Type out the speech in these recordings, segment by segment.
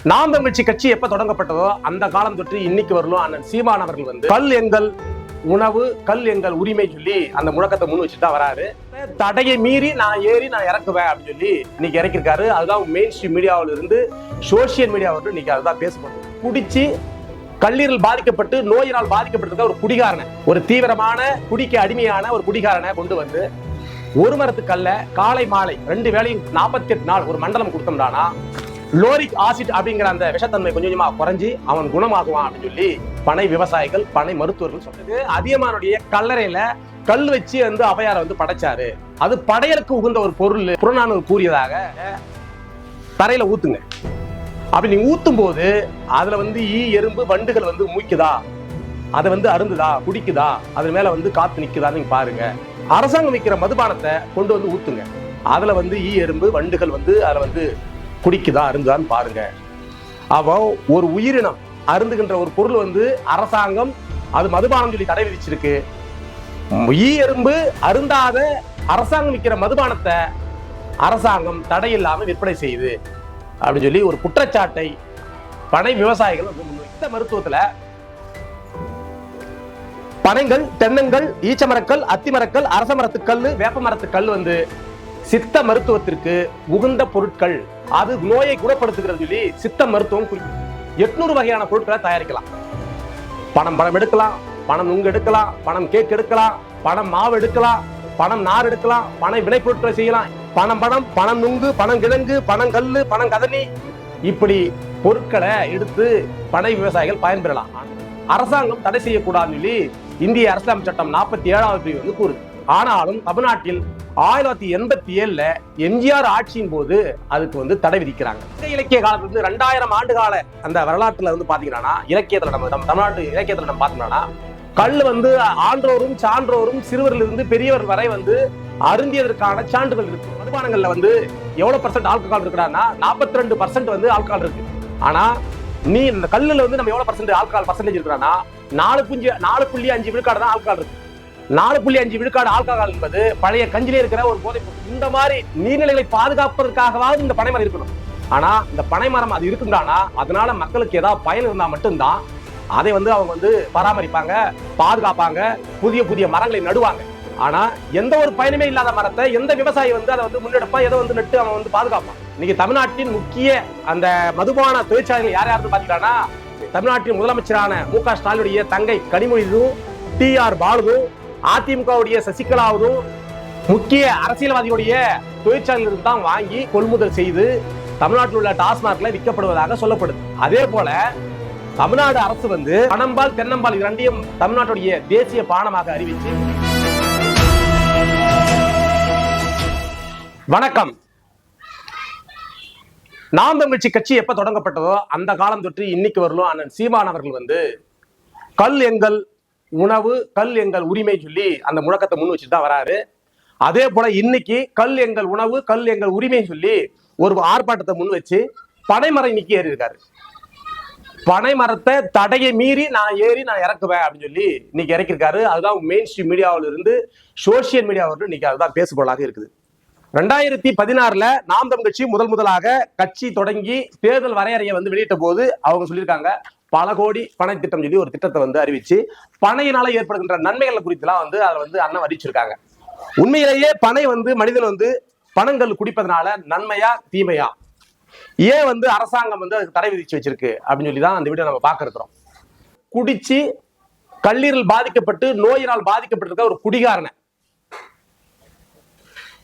நாம் தமிழ்ச்சி கட்சி எப்ப தொடங்கப்பட்டதோ அந்த காலம் தொற்று இன்னைக்கு வரலும் அண்ணன் சீமான் அவர்கள் வந்து கல் எங்கள் உணவு கல் எங்கள் உரிமை சொல்லி அந்த முழக்கத்தை முன் வச்சுட்டு வராரு. தடையை மீறி நான் ஏறி நான் இறக்குவேன் அப்படின்னு சொல்லி இன்னைக்கு இறக்கிருக்காரு அதுதான் மெயின் ஸ்ட்ரீம் மீடியாவில் இருந்து சோசியல் மீடியா வந்து இன்னைக்கு அதுதான் பேசப்படுது. குடிச்சு கல்லீரல் பாதிக்கப்பட்டு நோயினால் பாதிக்கப்பட்டிருக்க ஒரு குடிகாரனை ஒரு தீவிரமான குடிக்கு அடிமையான ஒரு குடிகாரனை கொண்டு வந்து ஒரு மரத்துக்கல்ல காலை மாலை ரெண்டு வேளையும் நாற்பத்தி எட்டு நாள் ஒரு மண்டலம் கொடுத்தோம்னா லோரிக் ஆசிட் அப்படிங்கிற அந்த விஷத்தன்மை கொஞ்சம் கொஞ்சமா குறைஞ்சி அவன் குணமாகுவான் அப்படின்னு சொல்லி பனை விவசாயிகள் பனை மருத்துவர்கள் சொன்னது அதியமானுடைய கல்லறையில கல் வச்சு வந்து அவையாரை வந்து படைச்சாரு. அது படையலுக்கு உகந்த ஒரு பொருள். புறநானூர் கூறியதாக தரையில ஊத்துங்க. அப்படி நீங்க ஊத்தும் போது அதுல வந்து ஈ எறும்பு வண்டுகள் வந்து மூய்க்குதா? அதை வந்து அருந்துதா? குடிக்குதா? அது மேல வந்து காத்து நிக்குதான்னு நீங்க பாருங்க. அரசாங்கம் விற்கிற மதுபானத்தை கொண்டு வந்து ஊத்துங்க. அதுல வந்து ஈ எறும்பு வண்டுகள் வந்து அதுல வந்து குடிக்குதா அருந்துதான்னு பாருங்க. அவன் ஒரு உயிரினம் அருந்துகின்ற ஒரு பொருள் வந்து அரசாங்கம் அது மதுபானம் சொல்லி தடை விதிச்சிருக்கு. ஈ எறும்பு அருந்தாத அரசாங்கம் விற்கிற மதுபானத்தை அரசாங்கம் தடை இல்லாமல் விற்பனை செய்யுது. அப்படின்னு சொல்லி ஒரு குற்றச்சாட்டை பனை விவசாயிகள் இந்த மருத்துவத்தில் பனைகள் தென்னங்கள் ஈச்சமரக்கல் அத்திமரக்கல் அரச மரத்துக்கல் வேப்ப மரத்துக்கல் வந்து சித்த மருத்துவத்திற்கு உகந்த பொருட்கள். அது நோயை குணப்படுத்துகிறது சொல்லி சித்த மருத்துவம் குறி எட்நூறு வகையான பொருட்களை தயாரிக்கலாம். பணம் பணம் எடுக்கலாம் பணம் நுங்கு எடுக்கலாம் பணம் கேக் எடுக்கலாம் பணம் மாவு எடுக்கலாம் பணம் நார் எடுக்கலாம் பணம் விளைபொருட்களை செய்யலாம். பணம் பணம் பணம் நுங்கு பணம் கிழங்கு பணம் கல்லு பணம் கதனி. இப்படி பொருட்களை எடுத்து பனை விவசாயிகள் பயன்பெறலாம். அரசாங்கம் தடை செய்யக்கூடாதுன்னு சொல்லி இந்திய அரசியலமைப்பு சட்டம் நாற்பத்தி ஏழாவது பிரிவு வந்து கூறுது. ஆனாலும் தமிழ்நாட்டில் ஆயிரத்தி தொள்ளாயிரத்தி எண்பத்தி ஏழுல எம்ஜிஆர் ஆட்சியின் போது அதுக்கு வந்து தடை விதிக்கிறாங்க. இந்த இலக்கிய காலத்துல இருந்து ரெண்டாயிரம் ஆண்டு கால அந்த வரலாற்றுல வந்து பாத்தீங்கன்னா இலக்கியத்துல நம்ம நம்ம தமிழ்நாட்டு இலக்கியத்துல நம்ம பார்த்தோம்னா கல் வந்து ஆன்றோரும் சான்றோரும் சிறுவரிலிருந்து பெரியவர் வரை வந்து அருந்தியதற்கான சான்றுகள் இருக்கு. மதுபானங்கள்ல வந்து எவ்வளவு பர்சன்ட் ஆல்கஹால் இருக்கிறான்னா நாற்பத்தி ரெண்டு பர்சன்ட் வந்து ஆல்கஹால் இருக்கு. ஆனா நீ இந்த கல்லுல வந்து நம்ம எவ்வளவு பர்சன்ட் ஆல்கஹால் பர்சன்டேஜ் இருக்கிறானா நாலு புஞ்சு நாலு புள்ளி அஞ்சு விழுக்காடு தான் ஆல்கஹால் இருக்கு. நாலு புள்ளி அஞ்சு விழுக்காடு ஆல்கஹால் என்பது பழைய கஞ்சிலே இருக்கிற ஒரு போதை இந்த மாதிரி நீர்நிலைகளை பாதுகாப்பதற்காகவாவது இந்த பனைமரம் இருக்கணும். ஆனா இந்த பனைமரம் அது இருக்குண்டானா அதனால மக்களுக்கு ஏதாவது பயன் இருந்தா மட்டும்தான் அதை வந்து அவங்க வந்து பராமரிப்பாங்க பாதுகாப்பாங்க புதிய புதிய மரங்களை நடுவாங்க. ஆனா எந்த ஒரு பயனுமே இல்லாத மரத்தை எந்த விவசாயி வந்து அதை வந்து முன்னெடுப்பா எதை வந்து நட்டு அவன் வந்து பாதுகாப்பான். இன்னைக்கு தமிழ்நாட்டின் முக்கிய அந்த மதுபான தொழிற்சாலைகள் யார் யாருன்னு பாத்தீங்கன்னா தமிழ்நாட்டின் முதலமைச்சரான மு க ஸ்டாலினுடைய தங்கை கனிமொழிதும் டி ஆர் பாலுவும் அதிமுகவுடைய சசிகலாவதும் முக்கிய அரசியல்வாதியுடைய தொழிற்சாலையிலிருந்து தான் வாங்கி கொள்முதல் செய்து தமிழ்நாட்டில் உள்ள டாஸ்மார்க்ல விற்கப்படுவதாக சொல்லப்படுது. அதே போல தமிழ்நாடு அரசு வந்து பனம்பால் தென்னம்பால் இரண்டையும் தமிழ்நாட்டுடைய தேசிய பானமாக அறிவிச்சு வணக்கம். நாம் தமிழ்ச்சி கட்சி எப்ப தொடங்கப்பட்டதோ அந்த காலம் தொற்று இன்னைக்கு வரலும் அண்ணன் சீமான் அவர்கள் வந்து கல் எங்கள் உணவு கல் எங்கள் உரிமை சொல்லி அந்த முழக்கத்தை முன் வச்சுட்டு தான் வராரு. அதே போல இன்னைக்கு கல் எங்கள் உணவு கல் எங்கள் உரிமை சொல்லி ஒரு ஆர்ப்பாட்டத்தை முன் வச்சு பனைமரம் இன்னைக்கு ஏறி இருக்காரு. பனைமரத்தை தடையை மீறி நான் ஏறி நான் இறக்குவேன் அப்படின்னு சொல்லி இன்னைக்கு இறக்கிருக்காரு அதுதான் மெயின் ஸ்ட்ரீம் மீடியாவில் இருந்து சோசியல் மீடியாவில் இன்னைக்கு அதுதான் பேசுபொருளாக இருக்குது. ரெண்டாயிரத்தி பதினாறுல நாம் தம் கட்சி முதல் முதலாக கட்சி தொடங்கி தேர்தல் வரையறையை வந்து வெளியிட்ட போது அவங்க சொல்லியிருக்காங்க பல கோடி பனை திட்டம் சொல்லி ஒரு திட்டத்தை வந்து அறிவிச்சு பனையினால ஏற்படுகின்ற நன்மைகள் குறித்துலாம் வந்து அதை வந்து அண்ணன் அறிவிச்சிருக்காங்க. உண்மையிலேயே பனை வந்து மனிதன் வந்து பணங்கள் குடிப்பதனால நன்மையா தீமையா? ஏன் வந்து அரசாங்கம் வந்து அதுக்கு தடை விதிச்சு வச்சிருக்கு அப்படின்னு சொல்லி தான் அந்த வீடியோ நம்ம பார்க்க குடிச்சு கல்லீரல் பாதிக்கப்பட்டு நோயினால் பாதிக்கப்பட்டிருக்க ஒரு குடிகாரனை.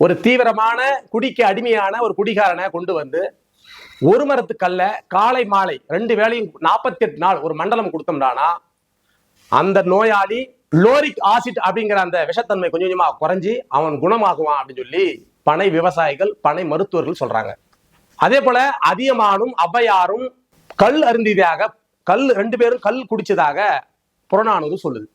ஒரு தீவிரமான குடிக்கு அடிமையான ஒரு குடிகாரனை கொண்டு வந்து ஒரு மரத்துக்கல்ல காலை மாலை ரெண்டு வேளையும் நாற்பத்தி எட்டு நாள் ஒரு மண்டலம் கொடுத்தோம்னா அந்த நோயாளி லோரிக் ஆசிட் அப்படிங்கிற அந்த விஷத்தன்மை கொஞ்சம் கொஞ்சமா குறைஞ்சி அவன் குணமாகுவான் அப்படின்னு சொல்லி பனை விவசாயிகள் பனை மருத்துவர்கள் சொல்றாங்க. அதே போல அதியமானும் அவ்வையாரும் கல் அருந்தியதாக கல் ரெண்டு பேரும் கல் குடிச்சதாக புறநானூறு சொல்லுது.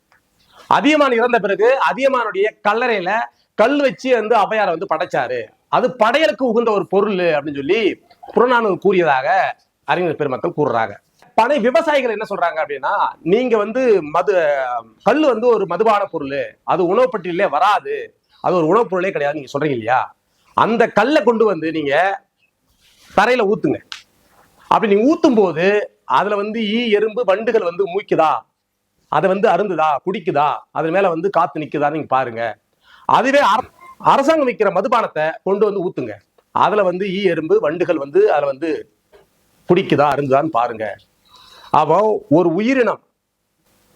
அதியமான் இறந்த பிறகு அதியமானுடைய கல்லறையில கல் வச்சு வந்து அவ்வையாரை வந்து படைச்சாரு. அது படையலுக்கு உகந்த ஒரு பொருள் அப்படின்னு சொல்லி புறநானூர் கூறியதாக அறிஞர் பெருமக்கள் கூறுறாங்க. பனை விவசாயிகள் என்ன சொல்றாங்க அப்படின்னா நீங்க வந்து மது கல் வந்து ஒரு மதுபான பொருள். அது உணவு பட்டியலே வராது. அது ஒரு உணவுப் பொருளே கிடையாது நீங்க சொல்றீங்க இல்லையா? அந்த கல்லை கொண்டு வந்து நீங்க தரையில ஊத்துங்க. அப்படி நீங்க ஊத்தும் போது அதுல வந்து ஈ எறும்பு வண்டுகள் வந்து மூய்க்குதா அதை வந்து அருந்துதா? குடிக்குதா? அது மேல வந்து காத்து நிக்குதா நீங்க பாருங்க. அதுவே அர- அரசாங்கம் விற்கிற மதுபானத்தை கொண்டு வந்து ஊத்துங்க. அதுல வந்து ஈ எறும்பு வண்டுகள் வந்து அதுல வந்து குடிக்குதா அருந்துதான்னு பாருங்க. அப்போ ஒரு உயிரினம்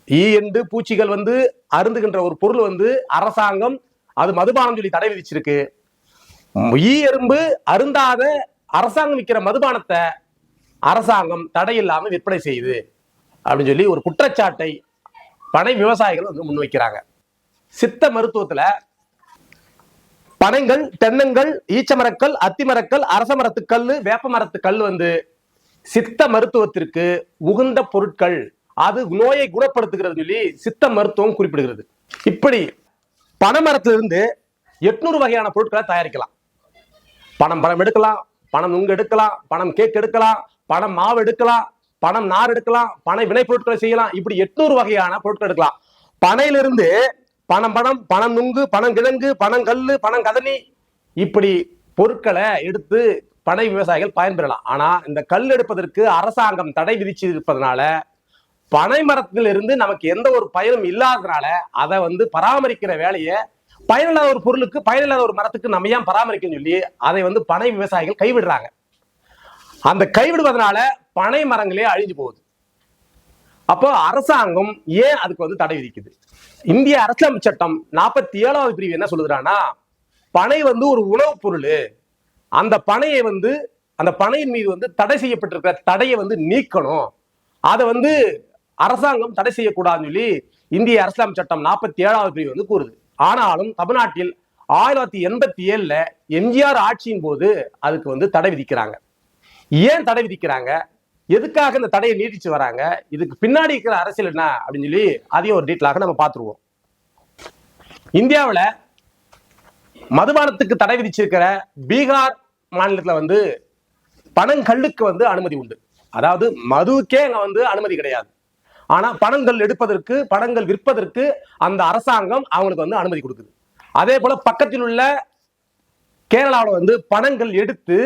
ஈ எண்டு பூச்சிகள் வந்து அருந்துகின்ற ஒரு பொருள் வந்து அரசாங்கம் அது மதுபானம் சொல்லி தடை விதிச்சிருக்கு. ஈ எறும்பு அருந்தாத அரசாங்கம் விற்கிற மதுபானத்தை அரசாங்கம் தடை இல்லாமல் விற்பனை செய்யுது. அப்படின்னு சொல்லி ஒரு குற்றச்சாட்டை பனை விவசாயிகள் வந்து முன்வைக்கிறாங்க. சித்த மருத்துவத்துல பனைங்கள் தென்னங்கள் ஈச்சமரக்கல் அத்திமரக்கல் அரச மரத்து கல் வேப்ப மரத்து கல் வந்து சித்த மருத்துவத்திற்கு உகந்த பொருட்கள். அது நோயை குணப்படுத்துகிறது சொல்லி சித்த மருத்துவம் குறிப்பிடுகிறது. இப்படி பனைமரத்திலிருந்து எட்நூறு வகையான பொருட்களை தயாரிக்கலாம். பணம் பணம் எடுக்கலாம். பணம் நுங்கு எடுக்கலாம். பணம் கேக் எடுக்கலாம். பணம் மாவு எடுக்கலாம். பணம் நார் எடுக்கலாம். பனை வினை பொருட்களை செய்யலாம். இப்படி எட்நூறு வகையான பொருட்கள் எடுக்கலாம். பனையிலிருந்து பணம் பணம் பணம் நுங்கு பணம் கிழங்கு பணம் கல்லு பணம் கதனி. இப்படி பொருட்களை எடுத்து பனை விவசாயிகள் பயன்பெறலாம். ஆனா இந்த கல் எடுப்பதற்கு அரசாங்கம் தடை விதிச்சு இருப்பதனால பனை மரத்திலிருந்து நமக்கு எந்த ஒரு பயனும் இல்லாததுனால அதை வந்து பராமரிக்கிற வேலையை பயனில்லாத ஒரு பொருளுக்கு பயனில்லாத ஒரு மரத்துக்கு நம்ம ஏன் பராமரிக்கணும்னு சொல்லி அதை வந்து பனை விவசாயிகள் கைவிடுறாங்க. அந்த கைவிடுவதனால பனை மரங்களே அழிஞ்சு போகுது. அப்போ அரசாங்கம் ஏன் அதுக்கு வந்து தடை விதிக்குது? இந்திய அரசியலமைப்பு சட்டம் நாற்பத்தி ஏழாவது பிரிவு என்ன சொல்லுதுன்னா பனை வந்து ஒரு உணவுப் பொருள். அந்த பனையை வந்து அந்த பனையின் மீது வந்து தடை செய்யப்பட்டிருக்கிற தடையை வந்து நீக்கணும். அதை வந்து அரசாங்கம் தடை செய்யக்கூடாதுன்னு சொல்லி இந்திய அரசியலமைப்பு சட்டம் நாற்பத்தி ஏழாவது பிரிவு வந்து கூறுது. ஆனாலும் தமிழ்நாட்டில் ஆயிரத்தி தொள்ளாயிரத்தி எண்பத்தி ஏழுல எம்ஜிஆர் ஆட்சியின் போது அதுக்கு வந்து தடை விதிக்கிறாங்க. ஏன் தடை விதிக்கிறாங்க? எதுக்காக இந்த தடையை நீட்டிச்சு வராங்க? இதுக்கு பின்னாடி இருக்கிற அரசியல் என்ன? அப்படின்னு சொல்லி அதையும் ஒரு டீட்டெயிலாக நம்ம பார்த்துருவோம். இந்தியாவுல மதுபானத்துக்கு தடை விதிச்சிருக்கிற பீகார் மாநிலத்தில் வந்து பனங்கல்லுக்கு வந்து அனுமதி உண்டு. அதாவது மதுவுக்கே அங்க வந்து அனுமதி கிடையாது. ஆனா பணங்கள் எடுப்பதற்கு பணங்கள் விற்பதற்கு அந்த அரசாங்கம் அவங்களுக்கு வந்து அனுமதி கொடுக்குது. அதே போல பக்கத்தில் உள்ள கேரளாவில் வந்து பணங்கள் எடுத்து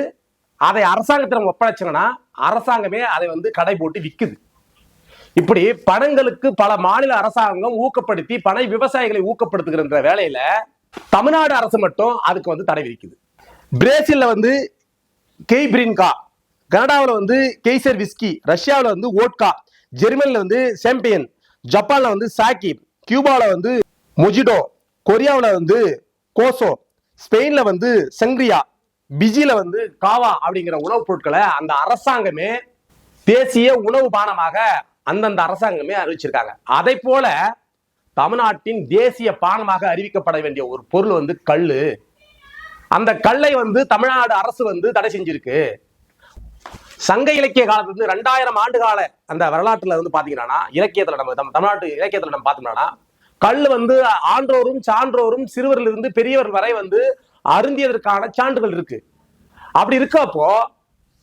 அதை அரசாங்கத்திடம் ஒப்படைச்சாங்கன்னா அரசாங்கமே அதை வந்து கடை போட்டு விற்குது இப்படி பணங்களுக்கு பல மாநில அரசாங்கம் ஊக்கப்படுத்தி பனை விவசாயிகளை ஊக்கப்படுத்துகிற வேலையில தமிழ்நாடு அரசு மட்டும் அதுக்கு வந்து தடை விதிக்குது. பிரேசில்ல வந்து கெய் பிரின்கா கனடாவில் வந்து கெய்சர் விஸ்கி ரஷ்யாவில் வந்து ஓட்கா ஜெர்மனியில் வந்து சாம்பியன் ஜப்பானில் வந்து சாக்கி கியூபாவில் வந்து மொஜிடோ கொரியாவில் வந்து கோசோ ஸ்பெயினில் வந்து செங்க்ரியா பிஜில வந்து காவா அப்படிங்கிற உணவுப் பொருட்களை அந்த அரசாங்கமே தேசிய உணவு பானமாக அந்தந்த அரசாங்கமே அறிவிச்சிருக்காங்க. அதை போல தமிழ்நாட்டின் தேசிய பானமாக அறிவிக்கப்பட வேண்டிய ஒரு பொருள் வந்து கல் அந்த கல்லை வந்து தமிழ்நாடு அரசு வந்து தடை செஞ்சிருக்கு. சங்க இலக்கிய காலத்துல இருந்து ரெண்டாயிரம் ஆண்டு கால அந்த வரலாற்றுல வந்து பாத்தீங்கன்னா இலக்கியத்துல நம்ம தமிழ்நாட்டு இலக்கியத்துல நம்ம பார்த்தோம்னா கல் வந்து ஆன்றோரும் சான்றோரும் சிறுவரிலிருந்து பெரியவர் வரை வந்து அருந்தியதற்கான சான்றுகள் இருக்கு. அப்படி இருக்கப்போ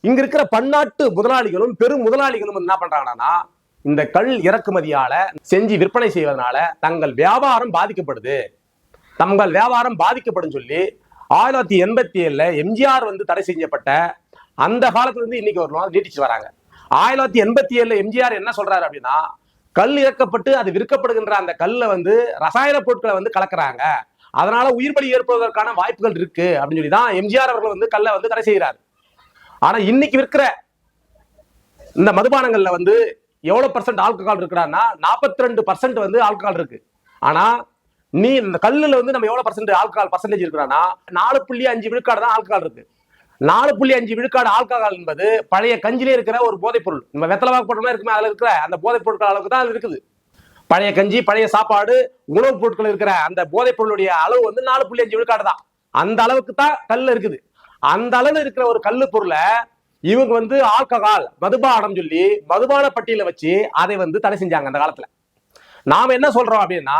இங்க இருக்கிற பன்னாட்டு முதலாளிகளும் பெரும் முதலாளிகளும் என்ன பண்றாங்கன்னா இந்த கல் இறக்குமதியால செஞ்சு விற்பனை செய்வதனால தங்கள் வியாபாரம் பாதிக்கப்படுது. தங்கள் வியாபாரம் பாதிக்கப்படும் சொல்லி ஆயிரத்தி தொள்ளாயிரத்தி எண்பத்தி ஏழுல எம்ஜிஆர் வந்து தடை செய்யப்பட்ட அந்த காலத்துல இருந்து இன்னைக்கு வரணும் நீட்டிச்சு வராங்க. ஆயிரத்தி தொள்ளாயிரத்தி எண்பத்தி ஏழுல எம்ஜிஆர் என்ன சொல்றாரு அப்படின்னா கல் இறக்கப்பட்டு அது விற்கப்படுகின்ற அந்த கல்லை வந்து ரசாயன பொருட்களை வந்து கலக்குறாங்க. அதனால உயிர் பலி ஏற்படுவதற்கான வாய்ப்புகள் இருக்கு அப்படின்னு சொல்லி தான் எம்ஜிஆர் அவர்கள் வந்து கல்லை வந்து தடை செய்கிறார். ஆனா இன்னைக்கு விற்கிற இந்த மதுபானங்கள்ல வந்து எவ்வளவு பர்சன்ட் ஆல்கஹால் இருக்கிறான்னா நாற்பத்தி ரெண்டு பர்சன்ட் வந்து ஆல்கஹால் இருக்கு. ஆனா நீ இந்த கல்லுல வந்து நம்ம எவ்வளவு பர்சன்ட் ஆல்கஹால் பர்சன்டேஜ் இருக்கிறான்னா நாலு புள்ளி அஞ்சு விழுக்காடு தான் ஆல்கஹால் இருக்கு. நாலு புள்ளி அஞ்சு விழுக்காடு ஆல்கஹால் என்பது பழைய கஞ்சிலே இருக்கிற ஒரு போதைப் பொருள் நம்ம வெத்தலவாக்கு போட்டோம்னா இருக்குமே அதுல இருக்கிற அந்த போதைப் பொருட்கள் அளவுக்கு தான் அது இருக்குது. பழைய கஞ்சி பழைய சாப்பாடு உணவுப் பொருட்கள் இருக்கிற அந்த போதைப் பொருளுடைய அளவு வந்து நாலு புள்ளி அஞ்சு விழுக்காடு தான். அந்த அளவுக்கு தான் கல் இருக்குது. அந்த அளவு இருக்கிற ஒரு கல்லு பொருளை இவங்க வந்து ஆல்கஹால் மதுபானம் சொல்லி மதுபான பட்டியல வச்சு அதை வந்து தடை செஞ்சாங்க அந்த காலத்துல. நாம என்ன சொல்றோம் அப்படின்னா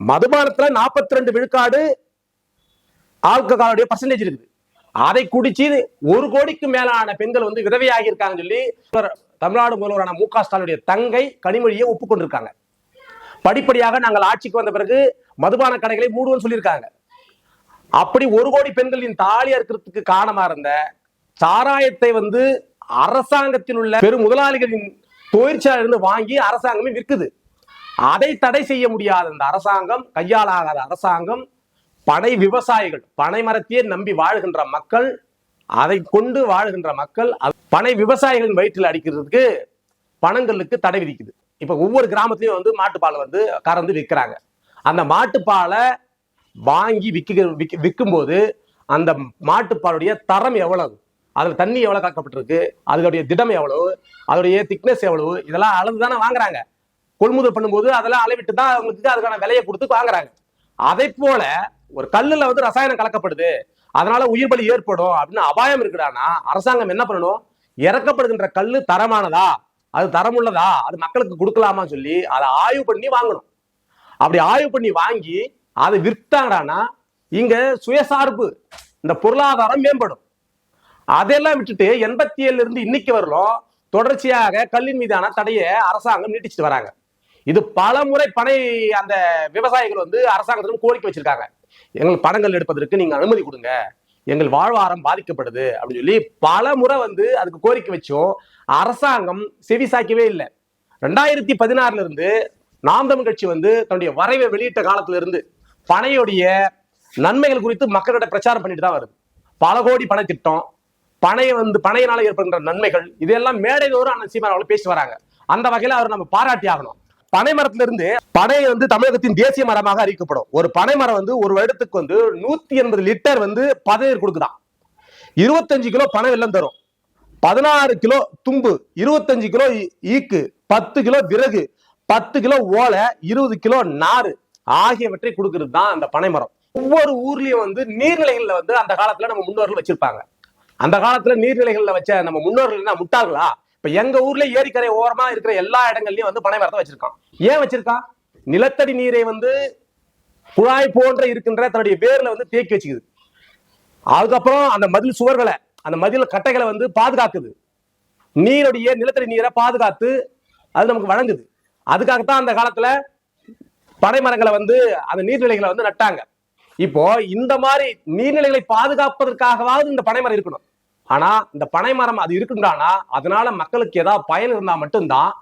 மதுபானத்துல நாற்பத்தி ரெண்டு விழுக்காடு ஆல்கஹாலுடைய பர்சன்டேஜ் இருக்குது. அதை குடிச்சு ஒரு கோடிக்கு மேலான பெண்கள் வந்து விதவையாகி இருக்காங்கன்னு சொல்லி தமிழ்நாடு முதல்வரான மு க ஸ்டாலினுடைய தங்கை கனிமொழியை ஒப்புக்கொண்டிருக்காங்க படிப்படியாக நாங்கள் ஆட்சிக்கு வந்த பிறகு மதுபான கடைகளை மூடுவோம்னு சொல்லியிருக்காங்க. அப்படி ஒரு கோடி பெண்களின் தாலி அறுக்கிறதுக்கு காரணமா இருந்த சாராயத்தை வந்து அரசாங்கத்தில் உள்ள பெரும் முதலாளிகளின் தொழிற்சாலையிலிருந்து வாங்கி அரசாங்கமே விற்குது. அதை தடை செய்ய முடியாத இந்த அரசாங்கம் கையாளாகாத அரசாங்கம் பனை விவசாயிகள் பனை மரத்தையே நம்பி வாழ்கின்ற மக்கள் அதை கொண்டு வாழ்கின்ற மக்கள் அது- பனை விவசாயிகளின் வயிற்றில் அடிக்கிறதுக்கு பணங்களுக்கு தடை விதிக்குது. இப்போ ஒவ்வொரு கிராமத்துலையும் வந்து மாட்டுப்பாலை வந்து கறந்து விற்கிறாங்க. அந்த மாட்டுப்பாலை வாங்கி விற்க விற்க விற்கும்போது அந்த மாட்டுப்பாலுடைய தரம் எவ்வளவு? அதில் தண்ணி எவ்வளோ கலக்கப்பட்டிருக்கு? அதனுடைய திடம் எவ்வளவு? அதோடைய திக்னஸ் எவ்வளவு? இதெல்லாம் அளந்து தானே வாங்குறாங்க. கொள்முதல் பண்ணும்போது அதெல்லாம் அளவிட்டு தான் அவங்களுக்கு அதுக்கான விலையை கொடுத்து வாங்குறாங்க. அதை போல ஒரு கல்லுல வந்து ரசாயனம் கலக்கப்படுது. அதனால உயிர் பலி ஏற்படும் அப்படின்னு அபாயம் இருக்குடானா அரசாங்கம் என்ன பண்ணணும்? இறக்கப்படுகின்ற கல் தரமானதா? அது தரமுள்ளதா அது மக்களுக்கு கொடுக்கலாமா சொல்லி அதை ஆய்வு பண்ணி வாங்கணும். அப்படி ஆய்வு பண்ணி வாங்கி அதை விற்றாங்கடானா இங்க சுயசார்பு இந்த பொருளாதாரம் மேம்படும். அதெல்லாம் விட்டுட்டு எண்பத்தி ஏழுல இருந்து இன்னைக்கு வரலும் தொடர்ச்சியாக கல்லின் மீதான தடையை அரசாங்கம் நீட்டிச்சிட்டு வராங்க. இது பல முறை பனை அந்த விவசாயிகள் வந்து அரசாங்கத்திடம் கோரிக்கை வச்சிருக்காங்க. எங்கள் பணங்கள் எடுப்பதற்கு நீங்க அனுமதி கொடுங்க. எங்கள் வாழ்வாரம் பாதிக்கப்படுது அப்படின்னு சொல்லி பல முறை வந்து அதுக்கு கோரிக்கை வச்சோம். அரசாங்கம் செவி சாய்க்கவே இல்லை. ரெண்டாயிரத்தி பதினாறுல இருந்து நாம் தமிழ் கட்சி வந்து தன்னுடைய வரைவை வெளியிட்ட காலத்துல இருந்து பனையுடைய நன்மைகள் குறித்து மக்களிடம் பிரச்சாரம் பண்ணிட்டு தான் வருது. பல கோடி பண திட்டம் பனையை வந்து பனையினால ஏற்படுகின்ற நன்மைகள் இதெல்லாம் மேடை தோறும் அண்ணன் சீமான் அவர்கள் பேசி வராங்க. அந்த வகையில அவர் நம்ம பாராட்டி ஆகணும். பனை மரத்துல இருந்து பனை வந்து தமிழகத்தின் தேசிய மரமாக அறிவிக்கப்படும். ஒரு பனை மரம் வந்து ஒரு வருடத்துக்கு வந்து நூத்தி எண்பது லிட்டர் வந்து பதநீர் கொடுக்குதான் இருபத்தஞ்சு கிலோ பனை வெள்ளம் தரும். பதினாறு கிலோ தும்பு இருபத்தஞ்சு கிலோ ஈக்கு பத்து கிலோ விறகு பத்து கிலோ ஓலை இருபது கிலோ நாறு ஆகியவற்றை கொடுக்கறது தான் அந்த பனை மரம் ஒவ்வொரு ஊர்லயும் வந்து நீர்நிலைகள்ல வந்து அந்த காலத்துல நம்ம முன்னோர்கள் வச்சிருப்பாங்க. அந்த காலத்துல நீர்நிலைகள்ல வச்ச நம்ம முன்னோர்கள் என்ன முட்டார்களா இப்ப எங்க ஊர்ல ஏரிக்கரை ஓரமா இருக்கிற எல்லா இடங்கள்லயும் வந்து பனை மரத்தை வச்சிருக்கான். ஏன் வச்சிருக்கான்? நிலத்தடி நீரை வந்து குழாய் போன்ற இருக்கின்ற தன்னுடைய வேர்ல வந்து தேக்கி வச்சுக்குது. அதுக்கப்புறம் அந்த மதில் சுவர்களை அந்த மதில் கட்டைகளை வந்து பாதுகாக்குது. நீருடைய நிலத்தடி நீரை பாதுகாத்து அது நமக்கு வழங்குது. அதுக்காகத்தான் அந்த காலத்துல பனை மரங்களை வந்து அந்த நீர்நிலைகளை வந்து நட்டாங்க. இப்போ இந்த மாதிரி நீர்நிலைகளை பாதுகாப்பதற்காகவாவது இந்த பனைமரம் இருக்கணும். ஆனா இந்த பனை மரம் அது இருக்குண்டானா அதனால மக்களுக்கு ஏதாவது பயன் இருந்தா மட்டும்தான்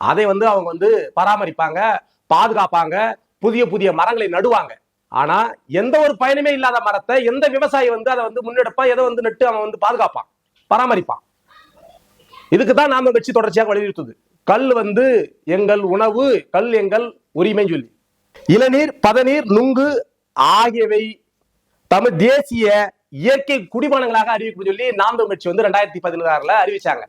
அதை வந்து அவங்க வந்து பராமரிப்பாங்க பாதுகாப்பாங்க புதிய புதிய மரங்களை நடுவாங்க. ஆனா எந்த ஒரு பயனுமே இல்லாத மரத்தை எந்த விவசாயி வந்து அதை வந்து முன்னெடுப்பான் எதை வந்து நட்டு அவன் வந்து பாதுகாப்பான் பராமரிப்பான். இதுக்கு தான் நாம கட்சி தொடர்ச்சியாக வலியுறுத்துது. கல் வந்து எங்கள் உணவு கல் எங்கள் உரிமை சொல்லி. இளநீர் பதநீர் நுங்கு ஆகியவை தமிழ் தேசிய இயற்கை குடிபானங்களாக அறிவிக்கணும்னு சொல்லி நாம் வந்து ரெண்டாயிரத்தி பதினாறுல அறிவிச்சாங்க.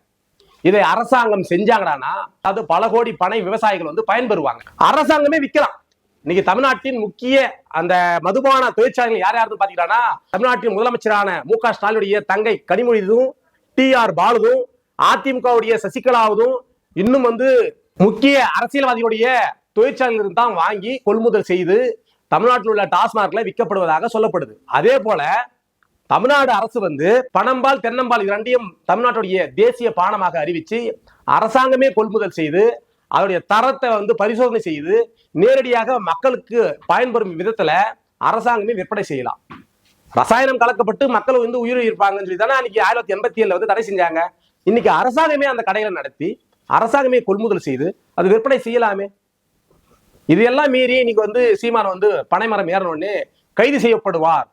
இதை அரசாங்கம் செஞ்சாங்கடானா அது பல கோடி பனை விவசாயிகள் வந்து பயன்பெறுவாங்க. அரசாங்கமே விற்கலாம் இன்னைக்கு தமிழ்நாட்டின் முக்கிய அந்த மதுபான தொழிற்சாலைகள் யார் யாருன்னு பாத்தீங்கன்னா தமிழ்நாட்டின் முதலமைச்சரான மு க ஸ்டாலினுடைய தங்கை கனிமொழிதும் டி ஆர் பாலுதும் அதிமுகவுடைய சசிகலாவதும் இன்னும் வந்து முக்கிய அரசியல்வாதிகளுடைய தொழிற்சாலையிலிருந்து தான் வாங்கி கொள்முதல் செய்து தமிழ்நாட்டில் உள்ள டாஸ்மார்க்ல விற்கப்படுவதாக சொல்லப்படுது. அதே போல தமிழ்நாடு அரசு வந்து பணம்பால் தென்னம்பால் இரண்டையும் தமிழ்நாட்டுடைய தேசிய பானமாக அறிவிச்சு அரசாங்கமே கொள்முதல் செய்து அதனுடைய தரத்தை வந்து பரிசோதனை செய்து நேரடியாக மக்களுக்கு பயன்பெறும் விதத்துல அரசாங்கமே விற்பனை செய்யலாம். ரசாயனம் கலக்கப்பட்டு மக்கள் வந்து உயிர் இருப்பாங்கன்னு சொல்லி தானே அன்னைக்கு ஆயிரத்தி தொள்ளாயிரத்தி எண்பத்தி ஏழுல வந்து தடை செஞ்சாங்க. இன்னைக்கு அரசாங்கமே அந்த கடைகளை நடத்தி அரசாங்கமே கொள்முதல் செய்து அது விற்பனை செய்யலாமே. இது எல்லாம் மீறி இன்னைக்கு வந்து சீமான் வந்து பனைமரம் ஏறணும்னு கைது செய்யப்படுவார்.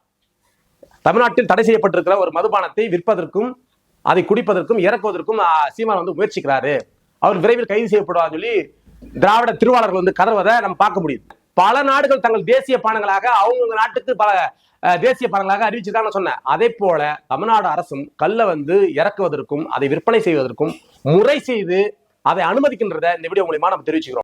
தமிழ்நாட்டில் தடை செய்யப்பட்டிருக்கிற ஒரு மதுபானத்தை விற்பதற்கும் அதை குடிப்பதற்கும் இறக்குவதற்கும் சீமான் வந்து முயற்சிக்கிறாரு. அவர் விரைவில் கைது செய்யப்படுவார் சொல்லி திராவிட திருவாளர்கள் வந்து கதறுவதை நம்ம பார்க்க முடியுது. பல நாடுகள் தங்கள் தேசிய பானங்களாக அவங்கவுங்க நாட்டுக்கு பல தேசிய பானங்களாக அறிவிச்சிருக்காங்க சொன்னேன். அதே போல தமிழ்நாடு அரசும் கல்லை வந்து இறக்குவதற்கும் அதை விற்பனை செய்வதற்கும் முறை செய்து அதை அனுமதிக்கின்றத இந்த வீடியோ மூலியமா நம்ம தெரிவிச்சுக்கிறோம்.